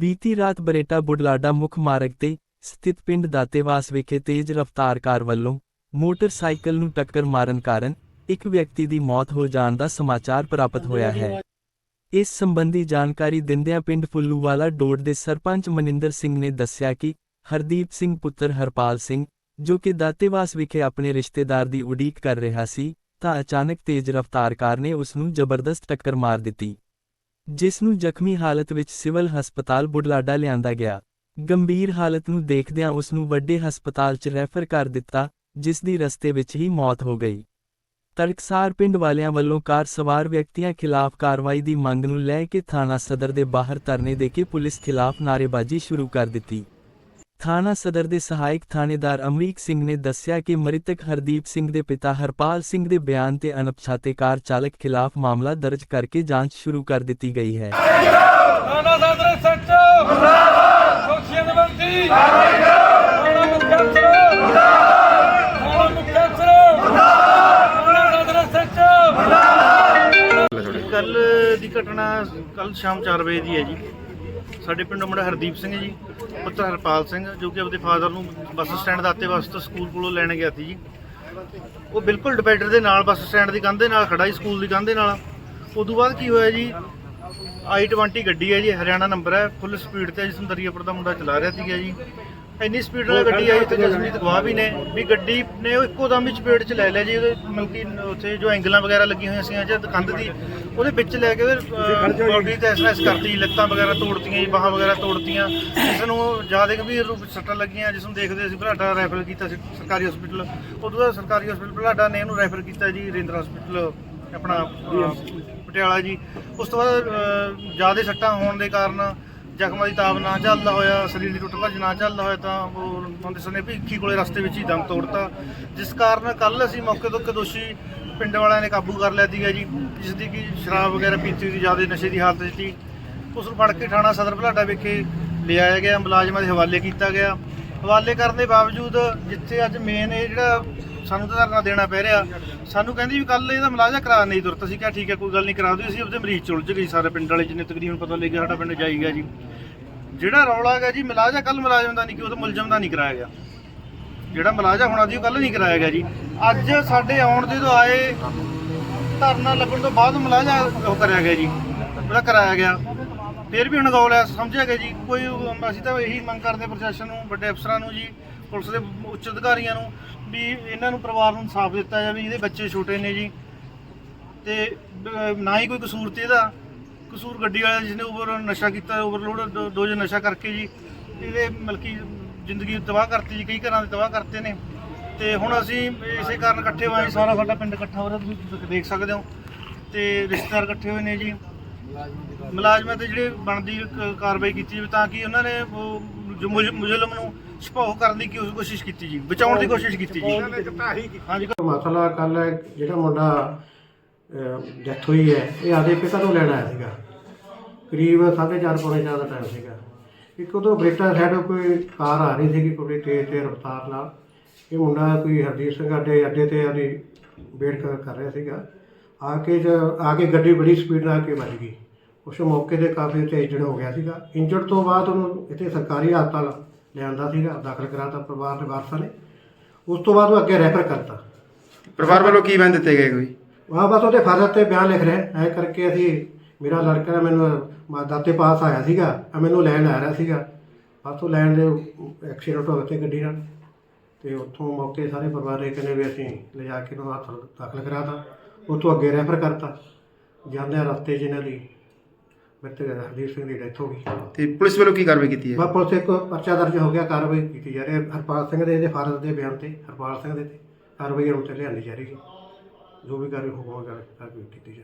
ਬੀਤੀ ਰਾਤ ਬਰੇਟਾ ਬੁਢਲਾਡਾ ਮੁੱਖ ਮਾਰਗ ਤੇ ਸਥਿਤ ਪਿੰਡ ਦਾਤੇਵਾਸ ਵਿਖੇ ਤੇਜ਼ ਰਫ਼ਤਾਰ ਕਾਰ ਵੱਲੋਂ ਮੋਟਰਸਾਈਕਲ ਨੂੰ ਟੱਕਰ ਮਾਰਨ ਕਾਰਨ ਇੱਕ ਵਿਅਕਤੀ ਦੀ ਮੌਤ ਹੋ ਜਾਣ ਦਾ ਸਮਾਚਾਰ ਪ੍ਰਾਪਤ ਹੋਇਆ ਹੈ। ਇਸ ਸੰਬੰਧੀ ਜਾਣਕਾਰੀ ਦਿੰਦਿਆਂ ਪਿੰਡ ਫੁੱਲੂਵਾਲਾ ਡੋੜ ਦੇ ਸਰਪੰਚ ਮਨਿੰਦਰ ਸਿੰਘ ਨੇ ਦੱਸਿਆ ਕਿ ਹਰਦੀਪ ਸਿੰਘ ਪੁੱਤਰ ਹਰਪਾਲ ਸਿੰਘ, ਜੋ ਕਿ ਦਾਤੇਵਾਸ ਵਿਖੇ ਆਪਣੇ ਰਿਸ਼ਤੇਦਾਰ ਦੀ ਉਡੀਕ ਕਰ ਰਿਹਾ ਸੀ, ਤਾਂ ਅਚਾਨਕ ਤੇਜ਼ ਰਫ਼ਤਾਰ ਕਾਰ ਨੇ ਉਸ ਨੂੰ ਜ਼ਬਰਦਸਤ ਟੱਕਰ ਮਾਰ ਦਿੱਤੀ। ਜਿਸ ਨੂੰ ਜ਼ਖਮੀ ਹਾਲਤ ਵਿੱਚ ਸਿਵਲ ਹਸਪਤਾਲ ਬੁਢਲਾਡਾ ਲਿਆਂਦਾ ਗਿਆ। ਗੰਭੀਰ ਹਾਲਤ ਨੂੰ ਦੇਖਦਿਆਂ ਉਸ ਨੂੰ ਵੱਡੇ ਹਸਪਤਾਲ 'ਚ ਰੈਫਰ ਕਰ ਦਿੱਤਾ, ਜਿਸ ਦੀ ਰਸਤੇ ਵਿੱਚ ਹੀ ਮੌਤ ਹੋ ਗਈ। ਤੜਕਸਾਰ ਪਿੰਡ ਵਾਲਿਆਂ ਵੱਲੋਂ ਕਾਰ ਸਵਾਰ ਵਿਅਕਤੀਆਂ ਖਿਲਾਫ ਕਾਰਵਾਈ ਦੀ ਮੰਗ ਨੂੰ ਲੈ ਕੇ ਥਾਣਾ ਸਦਰ ਦੇ ਬਾਹਰ ਧਰਨੇ ਦੇ ਕੇ ਪੁਲਿਸ ਖਿਲਾਫ ਨਾਅਰੇਬਾਜ਼ੀ ਸ਼ੁਰੂ ਕਰ ਦਿੱਤੀ। ਥਾਣਾ ਸਦਰ ਦੇ ਸਹਾਇਕ ਥਾਣੇਦਾਰ ਅਮਰੀਕ ਸਿੰਘ ਨੇ ਦੱਸਿਆ ਕਿ ਮ੍ਰਿਤਕ ਹਰਦੀਪ ਸਿੰਘ ਦੇ ਪਿਤਾ ਹਰਪਾਲ ਸਿੰਘ ਦੇ ਬਿਆਨ ਤੇ ਅਣਪਛਾਤੇ ਕਾਰ ਚਾਲਕ ਖਿਲਾਫ ਮਾਮਲਾ ਦਰਜ ਕਰਕੇ ਜਾਂਚ ਸ਼ੁਰੂ ਕਰ ਦਿੱਤੀ ਗਈ ਹੈ। ਨਾਨਾ ਸਾਦਰ ਸੱਚ! ਮੁਰਦਾਬਾਦ! ਖੁਸ਼ੀਆਂ ਦੇ ਬੰਦੀ! ਨਾਨਾ ਮੁਖਤਸਰ ਨਾਨਾ ਮੁਖਤਸਰ ਨਾਨਾ ਸਾਦਰ ਸੱਚ! ਕੱਲ ਦੀ ਘਟਨਾ ਕੱਲ ਸ਼ਾਮ 4 ਵਜੇ ਦੀ ਹੈ ਜੀ। ਸਾਡੇ ਪਿੰਡ ਮੁੰਡਾ ਹਰਦੀਪ ਸਿੰਘ ਜੀ, ਪੁੱਤਰ ਹਰਪਾਲ ਸਿੰਘ, ਜੋ ਕਿ ਆਪਣੇ ਫਾਦਰ ਨੂੰ ਬੱਸ ਸਟੈਂਡ ਦਾਤੇ ਵਾਸਤੇ ਸਕੂਲ ਕੋਲੋਂ ਲੈਣ ਗਿਆ ਸੀ ਜੀ। ਉਹ ਬਿਲਕੁਲ ਡਿਵਾਈਡਰ ਦੇ ਨਾਲ ਬੱਸ ਸਟੈਂਡ ਦੀ ਕੰਧ ਦੇ ਨਾਲ ਖੜਾ ਸੀ, ਸਕੂਲ ਦੀ ਕੰਧ ਦੇ ਨਾਲ। ਉਦੋਂ ਬਾਅਦ ਕੀ ਹੋਇਆ ਜੀ? I20 ਗੱਡੀ ਹੈ ਜੀ, ਹਰਿਆਣਾ ਨੰਬਰ ਹੈ ਫੁੱਲ ਸਪੀਡ ਤੇ ਜੀ, ਸੁੰਦਰੀਆਪੁਰ ਦਾ ਮੁੰਡਾ ਚਲਾ ਰਿਹਾ ਸੀਗਾ ਜੀ। ਇੰਨੀ ਸਪੀਡ ਨਾਲ ਗੱਡੀ ਆਈ ਤੇ ਜਸਮੀਤ ਗਵਾਹ ਵੀ ਨੇ। ਵੀ ਗੱਡੀ ਨੇ ਉਹ ਇੱਕੋ ਦਮ ਵਿੱਚ ਸਪੀਡ ਚ ਲੈ ਲਿਆ ਜੀ। ਉਹਦੇ ਮਲਕੀ ਉੱਥੇ ਜੋ ਐਂਗਲਾਂ ਵਗੈਰਾ ਲੱਗੀਆਂ ਹੋਈਆਂ ਸੀਗੀਆਂ ਜਦ ਕੰਧ ਦੀ ਉਹਦੇ ਵਿੱਚ ਲੈ ਕੇ ਬੋਡੀ ਤੇ ਐਸਐਸ ਕਰਤੀ ਲੱਤਾਂ ਵਗੈਰਾ ਤੋੜਤੀਆਂ ਜੀ ਬਾਹਾਂ ਵਗੈਰਾ ਤੋੜਤੀਆਂ। ਜਿਸ ਨੂੰ ਜ਼ਿਆਦਾ ਗੰਭੀਰ ਰੂਪ ਸੱਟਾਂ ਲੱਗੀਆਂ ਜਿਸ ਨੂੰ ਦੇਖਦੇ ਅਸੀਂ ਬਲਾਡਾ ਰੈਫਰ ਕੀਤਾ ਸੀ ਸਰਕਾਰੀ ਹਸਪੀਟਲ ਉਦੋਂ ਬਾਅਦ ਸਰਕਾਰੀ ਹਸਪੀਟਲ ਬਲਾਡਾ ਨੇ ਇਹਨੂੰ ਰੈਫਰ ਕੀਤਾ ਜੀ ਰੇਂਦਰ ਹਸਪੀਟਲ ਆਪਣਾ ਪਟਿਆਲਾ ਜੀ। ਉਸ ਤੋਂ ਬਾਅਦ ਜ਼ਿਆਦਾ ਸੱਟਾਂ ਹੋਣ ਦੇ ਕਾਰਨ ਜ਼ਖਮਾਂ ਦੀ ਤਾਬ ਨਾ ਝੱਲਦਾ ਹੋਇਆ, ਸਰੀਰ ਦੀ ਟੁੱਟ ਭੱਜ ਨਾ ਝੱਲਦਾ ਹੋਇਆ ਤਾਂ ਉਹ ਬੰਦੇ ਸਨੇ ਭੀਖੀ ਕੋਲੇ ਰਸਤੇ ਵਿੱਚ ਹੀ ਦਮ ਤੋੜਤਾ। ਜਿਸ ਕਾਰਨ ਕੱਲ ਅਸੀਂ ਮੌਕੇ ਤੋਂ ਇੱਕ ਦੋਸ਼ੀ ਪਿੰਡ ਵਾਲਿਆਂ ਨੇ ਕਾਬੂ ਕਰ ਲਿਆ ਸੀਗਾ ਜੀ ਜਿਸ ਦੀ ਕਿ ਸ਼ਰਾਬ ਵਗੈਰਾ ਪੀਤੀ ਸੀ, ਜ਼ਿਆਦਾ ਨਸ਼ੇ ਦੀ ਹਾਲਤ ਵਿੱਚ ਸੀ। ਉਸ ਨੂੰ ਫੜ ਕੇ ਥਾਣਾ ਸਦਰ ਬਲਾਡਾ ਵਿਖੇ ਲਿਆਇਆ ਗਿਆ, ਮੁਲਾਜ਼ਮਾਂ ਦੇ ਹਵਾਲੇ ਕੀਤਾ ਗਿਆ। ਹਵਾਲੇ ਕਰਨ ਦੇ ਬਾਵਜੂਦ ਜਿੱਥੇ ਅੱਜ ਮੇਨ ਇਹ ਜਿਹੜਾ ਸਾਨੂੰ ਤਾਂ ਧਰਨਾ ਦੇਣਾ ਪੈ ਰਿਹਾ, ਸਾਨੂੰ ਕਹਿੰਦੀ ਵੀ ਕੱਲ ਇਹਦਾ ਮੁਲਾਜ਼ਾ ਕਰਾ ਨਹੀਂ ਤੁਰਤ। ਅਸੀਂ ਕਿਹਾ ਠੀਕ ਹੈ, ਕੋਈ ਗੱਲ ਨਹੀਂ, ਕਰਾ ਦਿਓ। ਅਸੀਂ ਆਪਦੇ ਮਰੀਜ਼ ਚ ਉਲਝ ਗਏ ਸਾਰੇ ਪਿੰਡ ਵਾਲੇ ਜਿੰਨੇ ਤਕਰੀਬਨ ਪਤਾ ਲੱਗਿਆ ਸਾਡਾ ਪਿੰਡ ਜਾਈਗਾ ਜੀ। ਜਿਹੜਾ ਰੌਲਾ ਹੈਗਾ ਜੀ ਮੁਲਾਜ਼ਾ ਕੱਲ ਮੁਲਾਜ਼ਮ ਦਾ ਨਹੀਂ ਕਿ ਉਹ ਤਾਂ ਮੁਲਜ਼ਮ ਦਾ ਨਹੀਂ ਕਰਾਇਆ ਗਿਆ। ਜਿਹੜਾ ਮੁਲਾਜ਼ਾ ਹੋਣਾ ਸੀ ਉਹ ਕੱਲ ਨਹੀਂ ਕਰਾਇਆ ਗਿਆ ਜੀ। ਅੱਜ ਸਾਡੇ ਆਉਣ ਦੇ ਤੋਂ ਆਏ ਧਰਨਾ ਲੱਗਣ ਤੋਂ ਬਾਅਦ ਮੁਲਾਜ਼ਾ ਉਹ ਕਰਿਆ ਗਿਆ ਜੀ। ਉਹਦਾ ਕਰਾਇਆ ਗਿਆ। ਫਿਰ ਵੀ ਅਣਗੌਲ ਹੈ ਸਮਝਿਆ ਗਿਆ ਜੀ। ਕੋਈ ਅਸੀਂ ਤਾਂ ਇਹੀ ਮੰਗ ਕਰਦੇ ਪ੍ਰਸ਼ਾਸਨ ਨੂੰ, ਵੱਡੇ ਅਫਸਰਾਂ ਨੂੰ ਜੀ, ਪੁਲਿਸ ਦੇ ਉੱਚ ਅਧਿਕਾਰੀਆਂ ਨੂੰ, ਵੀ ਇਹਨਾਂ ਨੂੰ ਪਰਿਵਾਰ ਨੂੰ ਇਨਸਾਫ ਦਿੱਤਾ ਜਾਵੇ, ਇਹਦੇ ਬੱਚੇ ਛੋਟੇ ਨੇ ਜੀ। ਤੇ ਨਾ ਹੀ ਕੋਈ ਕਸੂਰ ਤੇ ਇਹਦਾ। ਕਸੂਰ ਗੱਡੀ ਵਾਲਾ ਜਿਹਨੇ ਓਵਰ ਨਸ਼ਾ ਕੀਤਾ ਓਵਰਲੋਡ ਡੋਜ਼ ਨਸ਼ਾ ਕਰਕੇ ਜੀ ਇਹਦੇ ਮਲਕੀ ਜ਼ਿੰਦਗੀ ਤਬਾਹ ਕਰਤੀ ਜੀ ਕਈ ਘਰਾਂ ਦੇ ਤਬਾਹ ਕਰਤੇ ਨੇ। ਤੇ ਹੁਣ ਅਸੀਂ ਇਸੇ ਕਾਰਨ ਇਕੱਠੇ ਹੋਏ ਹਾਂ, ਸਾਰਾ ਸਾਡਾ ਪਿੰਡ ਇਕੱਠਾ ਹੋ ਰਿਹਾ ਤੁਸੀਂ ਦੇਖ ਸਕਦੇ ਹੋ। ਤੇ ਰਿਸ਼ਤੇਦਾਰ ਇਕੱਠੇ ਹੋਏ ਨੇ ਜੀ। ਮੁਲਾਜ਼ਮਾਂ ਤੇ ਜਿਹੜੇ ਬਣਦੀ ਕ- ਕਾਰਵਾਈ ਕੀਤੀ ਜਾਵੇ ਤਾਂ ਕਿ ਉਹਨਾਂ ਨੇ ਉਹ ਜੋ ਮੁਜ- ਮੁਜਰਮ ਨੂੰ ਛਪਾਓ ਕਰਨ ਦੀ ਕੀ- ਕੋਸ਼ਿਸ਼ ਕੀਤੀ ਜੀ ਬਚਾਉਣ ਦੀ ਕੋਸ਼ਿਸ਼ ਕੀਤੀ ਜੀ। ਹਾਂਜੀ। ਮਸਲਾ ਕੱਲ ਜਿਹੜਾ ਮੁੰਡਾ ਡੈਥ ਹੋਈ ਹੈ। ਇਹ ਆਦੇ ਪਿਤਾ ਨੂੰ ਲੈਣ ਆਇਆ ਸੀਗਾ? ਕਰੀਬ 4:30 ਪੌਣੇ ਚਾਰ ਦਾ ਟਾਈਮ ਸੀਗਾ। ਇੱਕ ਉਦੋਂ ਬਰੇਟਾ ਸਾਈਡ ਕੋਈ ਕਾਰ ਆ ਰਹੀ ਸੀਗੀ ਕੋਈ ਤੇਜ਼ ਤੇ ਰਫ਼ਤਾਰ ਨਾਲ। ਇਹ ਮੁੰਡਾ ਕੋਈ ਹਰਦੀਪ ਸਿੰਘ ਅੱਡੇ ਅੱਡੇ ਤੇ ਆਦੀ ਵੇਟ ਕਰ ਕਰ ਰਿਹਾ ਸੀਗਾ। ਆ ਕੇ ਜ- ਆ ਕੇ ਗੱਡੀ ਬੜੀ ਸਪੀਡ ਨਾਲ ਆ ਕੇ ਵੱਜ ਗਈ। ਉਸ ਮੌਕੇ ਤੇ ਕਾਫੀ ਤੇ ਇੰਜਰਡ ਹੋ ਗਿਆ ਸੀਗਾ। ਇੰਜਰਡ ਤੋਂ ਬਾਅਦ ਉਹਨੂੰ ਇੱਥੇ ਸਰਕਾਰੀ ਹਸਪਤਾਲ ਲਿਆਂਦਾ ਸੀਗਾ, ਦਾਖਲ ਕਰਾਤਾ ਪਰਿਵਾਰ ਦੇ ਵਾਰਸਾਂ ਨੇ। ਉਸ ਤੋਂ ਬਾਅਦ ਉਹ ਅੱਗੇ ਰੈਫਰ ਕਰਤਾ। ਪਰਿਵਾਰ ਵੱਲੋਂ ਕੀ ਬੰਦ ਦਿੱਤੇ ਗਏ ਕੋਈ? ਵਾਹ ਬਸ ਉਹਦੇ ਫਾਦਰ ਤੇ ਬਿਆਨ ਲਿਖ ਰਿਹਾ। ਐ ਕਰਕੇ ਅਸੀਂ ਮੇਰਾ ਲੜਕਾ ਨਾ ਮੈਨੂੰ ਦਾਤੇ ਪਾਸ ਆਇਆ ਸੀਗਾ ਆ ਮੈਨੂੰ ਲੈਣ ਆ ਰਿਹਾ ਸੀਗਾ। ਬਸ ਉਹ ਲੈਣ ਦੇ ਐਕਸੀਡੈਂਟ ਹੋ ਗਿਆ ਤੇ ਗੱਡੀ ਨਾਲ। ਤੇ ਉੱਥੋਂ ਮੌਕੇ ਸਾਰੇ ਪਰਿਵਾਰ ਨੇ ਕਹਿੰਦੇ ਵੀ ਅਸੀਂ ਲਿਜਾ ਕੇ ਉਹਨੂੰ ਹਸਪਤਾਲ ਦਾਖਲ ਕਰਾਤਾ। ਉੱਥੋਂ ਅੱਗੇ ਰੈਫਰ ਕਰਤਾ। ਜਾਂਦਿਆਂ ਰਸਤੇ 'ਚ ਇਹਨਾਂ ਦੀ ਮ੍ਰਿਤਕ ਹਰਦੀਪ ਸਿੰਘ ਦੀ ਡੈਥ ਹੋ ਗਈ। ਤੇ ਪੁਲਿਸ ਵੱਲੋਂ ਕੀ ਕਾਰਵਾਈ ਕੀਤੀ ਹੈ? ਬਾ ਪੁਲਿਸ ਇੱਕ ਪਰਚਾ ਦਰਜ ਹੋ ਗਿਆ ਕਾਰਵਾਈ ਕੀਤੀ ਜਾ ਰਹੀ ਹੈ। ਹਰਪਾਲ ਸਿੰਘ ਦੇ ਇਹਦੇ ਫਾਦਰ ਦੇ ਬਿਆਨ ਤੇ ਹਰਪਾਲ ਸਿੰਘ ਦੇ ਤੇ ਕਾਰਵਾਈ ਹੁਣ ਤੇ ਲਿਆਂਦੀ ਜਾ ਰਹੀ। ਹੈ ਜੋ ਵੀ ਕਾਰਵਾਈ ਹੁਕਮ ਕਰ ਕਾਰਵਾਈ ਕੀਤੀ ਜਾ